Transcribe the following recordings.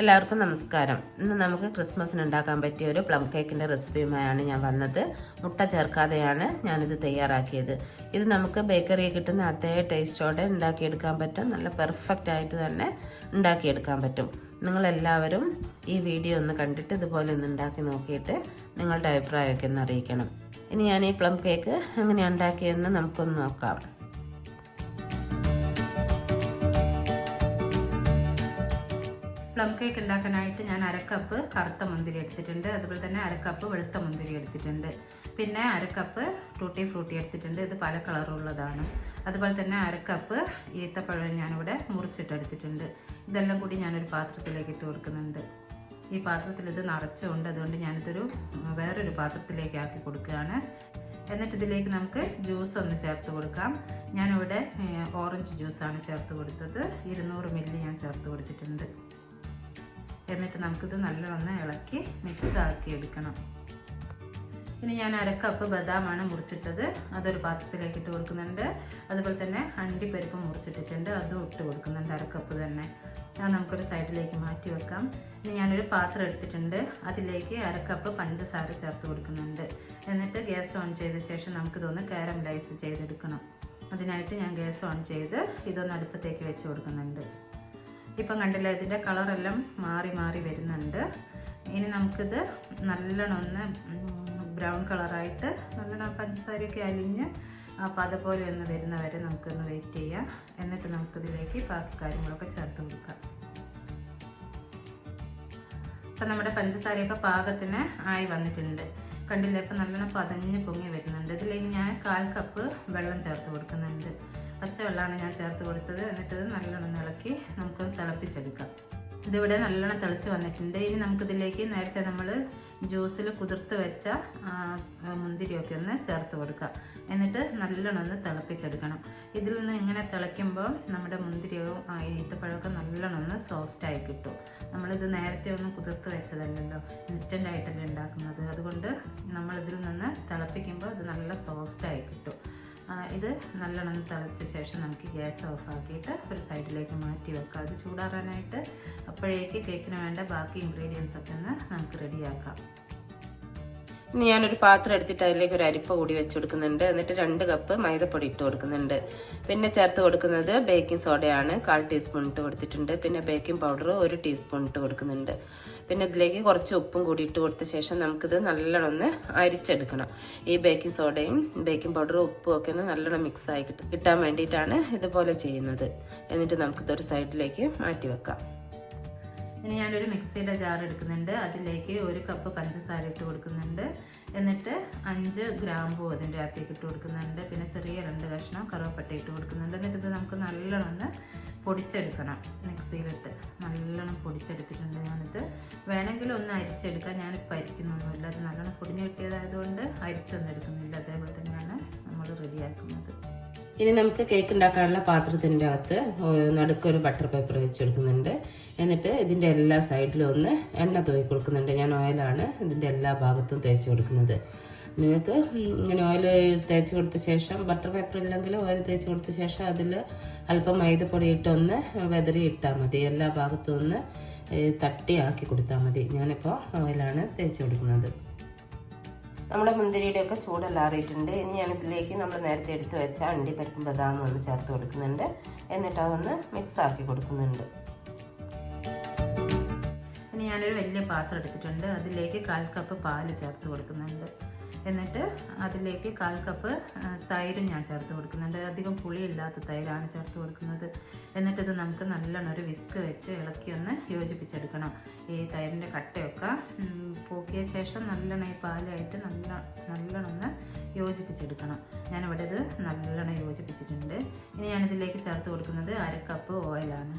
എല്ലാവർക്കും നമസ്കാരം. ഇന്ന് നമുക്ക് ക്രിസ്മസിന് ഉണ്ടാക്കാൻ പറ്റിയ ഒരു പ്ലം കേക്കിന്റെ റെസിപ്പിയുമായാണ് ഞാൻ വന്നത്. മുട്ട ചേർക്കാതെയാണ് ഞാനിത് തയ്യാറാക്കിയത്. ഇത് നമുക്ക് ബേക്കറിയിൽ കിട്ടുന്ന അതേ ടേസ്റ്റോടെ ഉണ്ടാക്കിയെടുക്കാൻ പറ്റും. നല്ല പെർഫെക്റ്റ് ആയിട്ട് തന്നെ ഉണ്ടാക്കിയെടുക്കാൻ പറ്റും. നിങ്ങളെല്ലാവരും ഈ വീഡിയോ ഒന്ന് കണ്ടിട്ട് ഇതുപോലെ ഒന്ന് ഉണ്ടാക്കി നോക്കിയിട്ട് നിങ്ങളുടെ അഭിപ്രായമൊക്കെ ഒന്ന് അറിയിക്കണം. ഇനി ഞാൻ ഈ പ്ലം കേക്ക് എങ്ങനെയാണ് ഉണ്ടാക്കിയതെന്ന് നമുക്കൊന്ന് നോക്കാം. പ്ലം കേക്ക് ഉണ്ടാക്കാനായിട്ട് ഞാൻ അരക്കപ്പ് കറുത്ത മുന്തിരി എടുത്തിട്ടുണ്ട്. അതുപോലെ തന്നെ അരക്കപ്പ് വെളുത്ത മുന്തിരി എടുത്തിട്ടുണ്ട്. പിന്നെ അരക്കപ്പ് ടൂട്ടി ഫ്രൂട്ടി എടുത്തിട്ടുണ്ട്. ഇത് പല കളറുള്ളതാണ് അതുപോലെ തന്നെ അരക്കപ്പ് ഈത്തപ്പഴം ഞാനിവിടെ മുറിച്ചിട്ടെടുത്തിട്ടുണ്ട് ഇതെല്ലാം കൂടി ഞാനൊരു പാത്രത്തിലേക്ക് ഇട്ട് കൊടുക്കുന്നുണ്ട്. ഈ പാത്രത്തിൽ ഇത് നിറച്ചുകൊണ്ട് അതുകൊണ്ട് ഞാനിതൊരു വേറൊരു പാത്രത്തിലേക്ക് ആക്കി കൊടുക്കുകയാണ്. എന്നിട്ട് ഇതിലേക്ക് നമുക്ക് ജ്യൂസ് ഒന്ന് ചേർത്ത് കൊടുക്കാം. ഞാനിവിടെ ഓറഞ്ച് ജ്യൂസാണ് ചേർത്ത് കൊടുത്തത്. ഇരുന്നൂറ് മില്ലി ഞാൻ ചേർത്ത് കൊടുത്തിട്ടുണ്ട്. എന്നിട്ട് നമുക്കിത് നല്ലവണ്ണം ഇളക്കി മിക്സ് ആക്കി എടുക്കണം. ഇനി ഞാൻ അരക്കപ്പ് ബദാമാണ് മുറിച്ചിട്ടത്. അതൊരു പാത്രത്തിലേക്ക് ഇട്ട് കൊടുക്കുന്നുണ്ട്. അതുപോലെ തന്നെ അണ്ടിപ്പരിപ്പ് മുറിച്ചിട്ടിട്ടുണ്ട്. അതും ഇട്ട് കൊടുക്കുന്നുണ്ട് അരക്കപ്പ് തന്നെ. അത് നമുക്കൊരു സൈഡിലേക്ക് മാറ്റി വെക്കാം. ഇനി ഞാനൊരു പാത്രം എടുത്തിട്ടുണ്ട്. അതിലേക്ക് അരക്കപ്പ് പഞ്ചസാര ചേർത്ത് കൊടുക്കുന്നുണ്ട്. എന്നിട്ട് ഗ്യാസ് ഓൺ ചെയ്ത ശേഷം നമുക്കിതൊന്ന് കാരമലൈസ് ചെയ്തെടുക്കണം. അതിനായിട്ട് ഞാൻ ഗ്യാസ് ഓൺ ചെയ്ത് ഇതൊന്ന് അടുപ്പത്തേക്ക് വെച്ച് കൊടുക്കുന്നുണ്ട്. ഇപ്പം കണ്ടില്ല ഇതിന്റെ കളറെല്ലാം മാറി മാറി വരുന്നുണ്ട്. ഇനി നമുക്കിത് നല്ലോണം ഒന്ന് ബ്രൗൺ കളറായിട്ട് നല്ലോണം പഞ്ചസാരയൊക്കെ അലിഞ്ഞ് അപ്പോൾ അതുപോലെ ഒന്ന് വരുന്ന വരെ നമുക്കൊന്ന് വെയിറ്റ് ചെയ്യാം. എന്നിട്ട് നമുക്കിതിലേക്ക് ബാക്കി കാര്യങ്ങളൊക്കെ ചേർത്ത് കൊടുക്കാം. ഇപ്പം നമ്മുടെ പഞ്ചസാരയൊക്കെ പാകത്തിന് ആയി വന്നിട്ടുണ്ട്. കണ്ടില്ല ഇപ്പം നല്ലോണം പതഞ്ഞ് പൊങ്ങി വരുന്നുണ്ട്. ഇതിലേക്ക് ഞാൻ കാൽ കപ്പ് വെള്ളം ചേർത്ത് കൊടുക്കുന്നുണ്ട്. പച്ചവെള്ളമാണ് ഞാൻ ചേർത്ത് കൊടുത്തത്. എന്നിട്ട് ഇത് നല്ലോണം ഇളക്കി നമുക്ക് തിളപ്പിച്ചെടുക്കാം. ഇതിവിടെ നല്ലോണം തിളച്ച് വന്നിട്ടുണ്ട്. ഇനി നമുക്കിതിലേക്ക് നേരത്തെ നമ്മൾ ജ്യൂസിൽ കുതിർത്ത് വെച്ച മുന്തിരിയൊക്കെ ഒന്ന് ചേർത്ത് കൊടുക്കുക എന്നിട്ട് നല്ലോണം ഒന്ന് തിളപ്പിച്ചെടുക്കണം. ഇതിൽ നിന്ന് ഇങ്ങനെ തിളയ്ക്കുമ്പോൾ നമ്മുടെ മുന്തിരിയും ഈത്തപ്പഴമൊക്കെ നല്ലോണം ഒന്ന് സോഫ്റ്റായി കിട്ടും. നമ്മളിത് നേരത്തെ ഒന്ന് കുതിർത്ത് വെച്ചതല്ലല്ലോ. ഇൻസ്റ്റന്റ് ആയിട്ടല്ലേ ഉണ്ടാക്കുന്നത്. അതുകൊണ്ട് നമ്മളിതിൽ നിന്ന് തിളപ്പിക്കുമ്പോൾ ഇത് നല്ല സോഫ്റ്റായി കിട്ടും. ഇത് നല്ലോണം തിളച്ച ശേഷം നമുക്ക് ഗ്യാസ് ഓഫ് ആക്കിയിട്ട് ഒരു സൈഡിലേക്ക് മാറ്റി വെക്കാം. അത് ചൂടാറാനായിട്ട് അപ്പോഴേക്ക് കേക്കിന് വേണ്ട ബാക്കി ഇൻഗ്രീഡിയൻസ് ഒക്കെ ഒന്ന് നമുക്ക് റെഡിയാക്കാം ഇനി ഞാനൊരു പാത്രം എടുത്തിട്ട് അതിലേക്ക് ഒരു അരിപ്പ കൂടി വെച്ച് കൊടുക്കുന്നുണ്ട് എന്നിട്ട് രണ്ട് കപ്പ് മൈദപ്പൊടി ഇട്ട് കൊടുക്കുന്നുണ്ട്. പിന്നെ ചേർത്ത് കൊടുക്കുന്നത് ബേക്കിംഗ് സോഡയാണ്. കാൽ ടീസ്പൂൺ ഇട്ട് കൊടുത്തിട്ടുണ്ട്. പിന്നെ ബേക്കിംഗ് പൗഡർ ഒരു ടീസ്പൂൺ ഇട്ട് കൊടുക്കുന്നുണ്ട്. പിന്നെ ഇതിലേക്ക് കുറച്ച് ഉപ്പും കൂടി ഇട്ട് കൊടുത്ത ശേഷം നമുക്കിത് നല്ലോണം ഒന്ന് അരിച്ചെടുക്കണം. ഈ ബേക്കിംഗ് സോഡയും ബേക്കിംഗ് പൗഡറും ഉപ്പും ഒക്കെ ഒന്ന് നല്ലോണം മിക്സ് ആയി കിട്ടും കിട്ടാൻ വേണ്ടിയിട്ടാണ് ഇതുപോലെ ചെയ്യുന്നത്. എന്നിട്ട് നമുക്കിതൊരു സൈഡിലേക്ക് മാറ്റി വെക്കാം. ഇനി ഞാനൊരു മിക്സിയുടെ ജാർ എടുക്കുന്നുണ്ട്. അതിലേക്ക് ഒരു കപ്പ് പഞ്ചസാര ഇട്ട് കൊടുക്കുന്നുണ്ട്. എന്നിട്ട് അഞ്ച് ഗ്രാമ്പൂ അതിന്റെ അകത്തേക്ക് ഇട്ട് കൊടുക്കുന്നുണ്ട്. പിന്നെ ചെറിയ രണ്ട് കഷ്ണം കറുവപ്പട്ട ഇട്ട് കൊടുക്കുന്നുണ്ട്. എന്നിട്ട് ഇത് നമുക്ക് നല്ലോണം ഒന്ന് പൊടിച്ചെടുക്കണം. മിക്സിയിലിട്ട് നല്ലോണം പൊടിച്ചെടുത്തിട്ടുണ്ട് ഞാനിത്. വേണമെങ്കിൽ ഒന്ന് അരിച്ചെടുക്കാം. ഞാനിപ്പോൾ അരിക്കുന്നൊന്നുമില്ല. അത് നല്ലോണം പൊടിഞ്ഞ് കിട്ടിയതായതുകൊണ്ട് അരിച്ചൊന്നും എടുക്കുന്നില്ല. അതേപോലെ തന്നെയാണ് നമ്മൾ റെഡിയാക്കുന്നത്. ഇനി നമുക്ക് കേക്ക് ഉണ്ടാക്കാനുള്ള പാത്രത്തിന്റെ അകത്ത് നടുക്കൊരു ബട്ടർ പേപ്പർ വെച്ചെടുക്കുന്നുണ്ട്. എന്നിട്ട് ഇതിന്റെ എല്ലാ സൈഡിലും ഒന്ന് എണ്ണ തൂക്കി കൊടുക്കുന്നുണ്ട്. ഞാൻ ഓയിലാണ് ഇതിന്റെ എല്ലാ ഭാഗത്തും തേച്ച് കൊടുക്കുന്നത്. നിങ്ങൾക്ക് ഇങ്ങനെ ഓയിൽ തേച്ച് കൊടുത്ത ശേഷം ബട്ടർ പേപ്പർ ഇല്ലെങ്കിൽ ഓയിൽ തേച്ച് കൊടുത്ത ശേഷം അതിൽ അല്പം മൈദപ്പൊടി ഇട്ടൊന്ന് വെതറി ഇട്ടാൽ മതി. എല്ലാ ഭാഗത്തും ഒന്ന് തട്ടിയാക്കി കൊടുത്താൽ മതി. ഞാനിപ്പോൾ ഓയിലാണ് തേച്ച് കൊടുക്കുന്നത്. നമ്മുടെ മുന്തിരിയുടെ ഒക്കെ ചൂടെല്ലാറിയിട്ടുണ്ട് ഇനി ഞാൻ ഇതിലേക്ക് നമ്മൾ നേരത്തെ എടുത്ത് വെച്ച അണ്ടിപ്പരിപ്പും ബദാമും ഒന്ന് ചേർത്ത് കൊടുക്കുന്നുണ്ട്. എന്നിട്ട് അതൊന്ന് മിക്സ് ആക്കി കൊടുക്കുന്നുണ്ട്. ഇനി ഞാനൊരു വലിയ പാത്രം എടുത്തിട്ടുണ്ട്. അതിലേക്ക് കാൽ കപ്പ് പാൽ ചേർത്ത് കൊടുക്കുന്നുണ്ട്. എന്നിട്ട് അതിലേക്ക് കാൽ കപ്പ് തൈരും ഞാൻ ചേർത്ത് കൊടുക്കുന്നുണ്ട്. അധികം പുളിയില്ലാത്ത തൈരാണ് ചേർത്ത് കൊടുക്കുന്നത്. എന്നിട്ടിത് നമുക്ക് നല്ലോണം ഒരു വിസ്ക് വെച്ച് ഇളക്കി ഒന്ന് യോജിപ്പിച്ചെടുക്കണം. ഈ തൈരിന്റെ കട്ടയൊക്കെ പോക്കിയ ശേഷം നല്ലോണം ഈ പാലായിട്ട് നല്ല നല്ലോണം ഒന്ന് യോജിപ്പിച്ചെടുക്കണം. ഞാനിവിടെ ഇത് നല്ലോണം യോജിപ്പിച്ചിട്ടുണ്ട്. ഇനി ഞാനിതിലേക്ക് ചേർത്ത് കൊടുക്കുന്നത് അര കപ്പ് ഓയിലാണ്.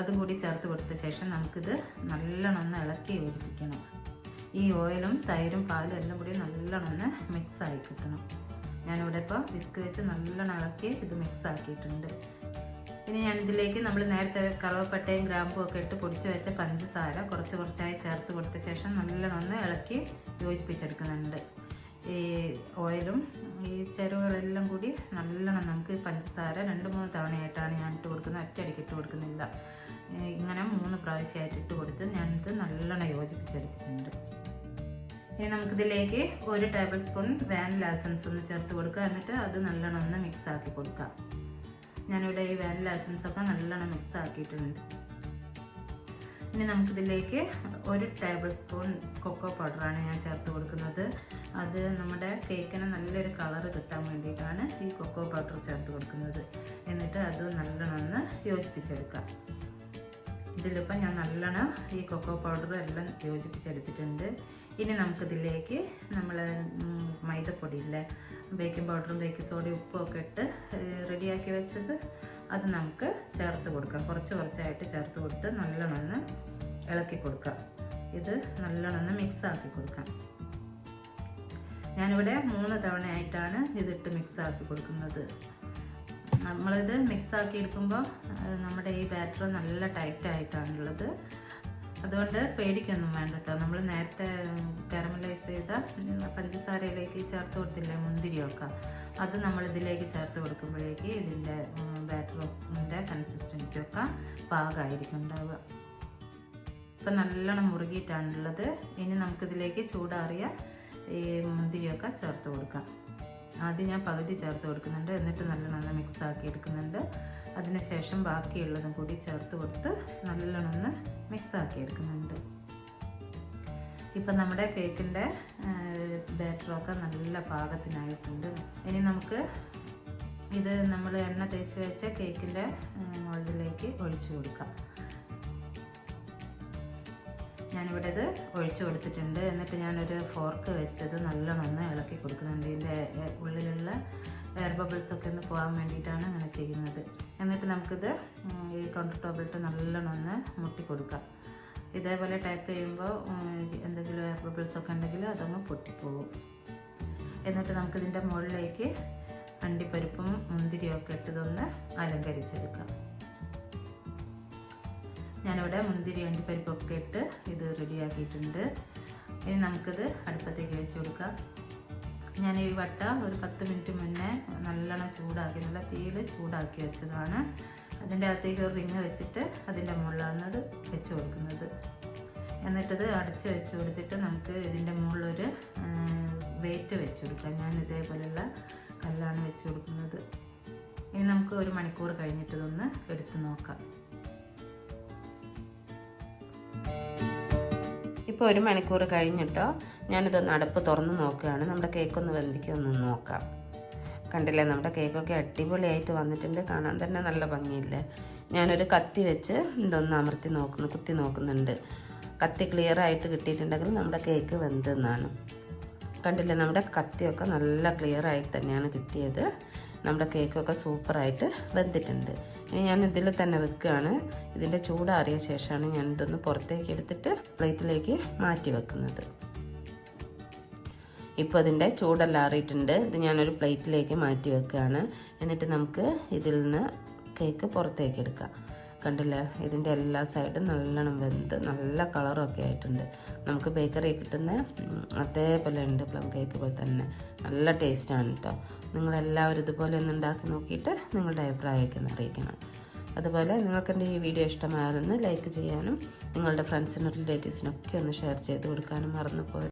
അതും കൂടി ചേർത്ത് കൊടുത്ത ശേഷം നമുക്കിത് നല്ലോണം ഒന്ന് ഇളക്കി യോജിപ്പിക്കണം. ഈ ഓയിലും തൈരും പാലും എല്ലാം കൂടി നല്ലോണം മിക്സ് ആയി കിട്ടണം. ഞാനിവിടെ ഇപ്പോൾ വിസ്ക് വെച്ച് നല്ലോണം ഇളക്കി ഇത് മിക്സ് ആക്കിയിട്ടുണ്ട് ഇനി ഞാൻ ഇതിലേക്ക് നമ്മൾ നേരത്തെ കറുവപ്പട്ടയും ഗ്രാമ്പും ഒക്കെ ഇട്ട് പൊടിച്ച് വെച്ച പഞ്ചസാര കുറച്ച് കുറച്ചായി ചേർത്ത് കൊടുത്ത ശേഷം നല്ലോണം ഒന്ന് ഇളക്കി യോജിപ്പിച്ചെടുക്കുന്നുണ്ട്. ഈ ഓയിലും ഈ ചേരുവകളെല്ലാം കൂടി നല്ലോണം നമുക്ക് പഞ്ചസാര രണ്ട് മൂന്ന് തവണയായിട്ടാണ് ഞാൻ ഇട്ട് കൊടുക്കുന്നത്. ഒറ്റയടിക്ക് ഇട്ട് കൊടുക്കുന്നില്ല. ഇങ്ങനെ മൂന്ന് പ്രാവശ്യമായിട്ട് ഇട്ട് കൊടുത്ത് ഞാനിത് നല്ലോണം യോജിപ്പിച്ചെടുത്തിട്ടുണ്ട്. ഇനി നമുക്കിതിലേക്ക് ഒരു ടേബിൾ സ്പൂൺ വാനില എസൻസ് ഒന്ന് ചേർത്ത് കൊടുക്കുക. എന്നിട്ട് അത് നല്ലോണം ഒന്ന് മിക്സ് ആക്കി കൊടുക്കാം ഞാനിവിടെ ഈ വാനില എസൻസ് ഒക്കെ നല്ലോണം മിക്സ് ആക്കിയിട്ടുണ്ട്. ഇനി നമുക്കിതിലേക്ക് ഒരു ടേബിൾ സ്പൂൺ കൊക്കോ പൗഡറാണ് ഞാൻ ചേർത്ത് കൊടുക്കുന്നത്. അത് നമ്മുടെ കേക്കിന് നല്ലൊരു കളർ കിട്ടാൻ വേണ്ടിയിട്ടാണ് ഈ കൊക്കോ പൗഡർ ചേർത്ത് കൊടുക്കുന്നത്. എന്നിട്ട് അത് നല്ലോണം ഒന്ന് യോജിപ്പിച്ചെടുക്കാം ഇതിലിപ്പോൾ ഞാൻ നല്ലോണം ഈ കൊക്കോ പൗഡർ എല്ലാം യോജിപ്പിച്ചെടുത്തിട്ടുണ്ട്. ഇനി നമുക്കിതിലേക്ക് നമ്മൾ മൈദപ്പൊടിയില്ലേ ബേക്കിംഗ് പൗഡറും ബേക്കിംഗ് സോഡയും ഉപ്പും ഒക്കെ ഇട്ട് റെഡിയാക്കി വെച്ചത് അത് നമുക്ക് ചേർത്ത് കൊടുക്കാം. കുറച്ച് കുറച്ചായിട്ട് ചേർത്ത് കൊടുത്ത് നല്ലോണമെന്ന് ഇളക്കി കൊടുക്കാം. ഇത് നല്ലോണമെന്ന് മിക്സ് ആക്കി കൊടുക്കാം. ഞാനിവിടെ മൂന്ന് തവണയായിട്ടാണ് ഇതിട്ട് മിക്സ് ആക്കി കൊടുക്കുന്നത്. നമ്മളിത് മിക്സ് ആക്കി എടുക്കുമ്പോൾ നമ്മുടെ ഈ ബാറ്റർ നല്ല ടൈറ്റ് ആയിട്ടാണുള്ളത്. അതുകൊണ്ട് പേടിക്കൊന്നും വേണ്ട കേട്ടോ. നമ്മൾ നേരത്തെ കാരമലൈസ് ചെയ്ത പഞ്ചസാരയിലേക്ക് ചേർത്ത് കൊടുത്തില്ലേ മുന്തിരിയൊക്കെ അത് നമ്മൾ ഇതിലേക്ക് ചേർത്ത് കൊടുക്കുമ്പോഴേക്ക് ഇതിന്റെ ബാറ്ററിന്റെ കൺസിസ്റ്റൻസി ഒക്കെ പാകമായിരിക്കും ഉണ്ടാവുക. ഇപ്പം നല്ലോണം മുറുകിയിട്ടാണുള്ളത്. ഇനി നമുക്കിതിലേക്ക് ചൂടാറിയ ഈ മുന്തിരിയൊക്കെ ചേർത്ത് കൊടുക്കാം. ആദ്യം ഞാൻ പകുതി ചേർത്ത് കൊടുക്കുന്നുണ്ട്. എന്നിട്ട് നല്ലോണം നല്ല മിക്സ് ആക്കി എടുക്കുന്നുണ്ട്. അതിനുശേഷം ബാക്കിയുള്ളതും കൂടി ചേർത്ത് കൊടുത്ത് നല്ലോണം ഒന്ന് മിക്സ് ആക്കി എടുക്കുന്നുണ്ട്. ഇപ്പം നമ്മുടെ കേക്കിന്റെ ബാറ്ററൊക്കെ നല്ല പാകത്തിനായിട്ടുണ്ട്. ഇനി നമുക്ക് ഇത് നമ്മൾ എണ്ണ തേച്ച് വെച്ച കേക്കിന്റെ മുകളിലേക്ക് ഒഴിച്ചു കൊടുക്കാം. ഞാനിവിടെ ഇത് ഒഴിച്ചു കൊടുത്തിട്ടുണ്ട്. എന്നിട്ട് ഞാനൊരു ഫോർക്ക് വെച്ചത് നല്ലോണം ഇളക്കി കൊടുക്കുന്നുണ്ട്. ഇതിന്റെ എയർ ബബിൾസ് ഒക്കെ ഒന്ന് പോകാൻ വേണ്ടിയിട്ടാണ് അങ്ങനെ ചെയ്യുന്നത്. എന്നിട്ട് നമുക്കിത് ഈ കൗണ്ടർ ടോപ്പിലിട്ട് നല്ലോണം ഒന്ന് മുട്ടി കൊടുക്കാം. ഇതേപോലെ ടൈപ്പ് ചെയ്യുമ്പോൾ എന്തെങ്കിലും എയർ ബബിൾസ് ഒക്കെ ഉണ്ടെങ്കിൽ അതങ്ങ് പൊട്ടിപ്പോകും. എന്നിട്ട് നമുക്കിതിന്റെ മുകളിലേക്ക് അണ്ടിപ്പരിപ്പും മുന്തിരിയും ഒക്കെ ഇട്ടതൊന്ന് അലങ്കരിച്ചെടുക്കാം. ഞാനിവിടെ മുന്തിരി അണ്ടിപ്പരിപ്പൊക്കെ ഇട്ട് ഇത് റെഡിയാക്കിയിട്ടുണ്ട് ഇനി നമുക്കിത് അടുപ്പത്തേക്ക് വെച്ച് കൊടുക്കാം. ഞാൻ ഈ വട്ട ഒരു പത്ത് മിനിറ്റ് മുന്നേ നല്ലോണം ചൂടാക്കി നല്ല തീയിൽ ചൂടാക്കി വെച്ചതാണ്. അതിന്റെ അകത്തേക്ക് ഒരു റിങ് വെച്ചിട്ട് അതിന്റെ മുകളിലാണത് വെച്ച് കൊടുക്കുന്നത്. എന്നിട്ടത് അടച്ച് വെച്ച് കൊടുത്തിട്ട് നമുക്ക് ഇതിന്റെ മുകളിലൊരു വെയിറ്റ് വെച്ച് കൊടുക്കാം. ഞാൻ ഇതേപോലെയുള്ള കല്ലാണ് വെച്ച് കൊടുക്കുന്നത്. ഇനി നമുക്ക് ഒരു മണിക്കൂർ കഴിഞ്ഞിട്ട് ഇതൊന്ന് എടുത്ത് നോക്കാം. ഇപ്പോൾ ഒരു മണിക്കൂർ കഴിഞ്ഞിട്ടോ ഞാനിതൊന്ന് അടപ്പ് തുറന്ന് നോക്കുകയാണ്. നമ്മുടെ കേക്കൊന്ന് വെന്തിക്കൊന്ന് നോക്കാം. കണ്ടില്ലേ നമ്മുടെ കേക്കൊക്കെ അടിപൊളിയായിട്ട് വന്നിട്ടുണ്ട്. കാണാൻ തന്നെ നല്ല ഭംഗിയില്ലേ? ഞാനൊരു കത്തി വെച്ച് ഇതൊന്ന് അമർത്തി നോക്കുന്നു കുത്തി നോക്കുന്നുണ്ട്. കത്തി ക്ലിയർ ആയിട്ട് കിട്ടിയിട്ടുണ്ടെങ്കിൽ നമ്മുടെ കേക്ക് വെന്തെന്നാണ്. കണ്ടില്ലേ നമ്മുടെ കത്തിയൊക്കെ നല്ല ക്ലിയർ ആയിട്ട് തന്നെയാണ് കിട്ടിയത്. നമ്മുടെ കേക്കൊക്കെ സൂപ്പറായിട്ട് വെന്തിട്ടുണ്ട്. ഇനി ഞാൻ ഇതിൽ തന്നെ വെക്കുകയാണ്. ഇതിന്റെ ചൂടാറിയ ശേഷമാണ് ഞാൻ ഇതൊന്ന് പുറത്തേക്ക് എടുത്തിട്ട് പ്ലേറ്റിലേക്ക് മാറ്റി വെക്കുന്നത്. ഇപ്പോൾ അതിന്റെ ചൂടെല്ലാം ആറിയിട്ടുണ്ട്. ഇത് ഞാനൊരു പ്ലേറ്റിലേക്ക് മാറ്റി വെക്കുകയാണ്. എന്നിട്ട് നമുക്ക് ഇതിൽ നിന്ന് കേക്ക് പുറത്തേക്ക് എടുക്കാം. കണ്ടില്ലേ? ഇതിന്റെ എല്ലാ സൈഡും നല്ലോണം വെന്ത് നല്ല കളറൊക്കെ ആയിട്ടുണ്ട്. നമുക്ക് ബേക്കറി കിട്ടുന്ന അതേപോലെ ഉണ്ട് പ്ലം കേക്ക് പോലെ തന്നെ. നല്ല ടേസ്റ്റാണ് കേട്ടോ. നിങ്ങളെല്ലാവരും ഇതുപോലെ ഒന്ന് ഉണ്ടാക്കി നോക്കിയിട്ട് നിങ്ങളുടെ അഭിപ്രായമൊക്കെ ഒന്ന് അറിയിക്കണം. അതുപോലെ നിങ്ങൾക്ക് എന്റെ ഈ വീഡിയോ ഇഷ്ടമായാലൊന്ന് ലൈക്ക് ചെയ്യാനും നിങ്ങളുടെ ഫ്രണ്ട്സിനും റിലേറ്റീവ്സിനൊക്കെ ഒന്ന് ഷെയർ ചെയ്ത് കൊടുക്കാനും മറന്നു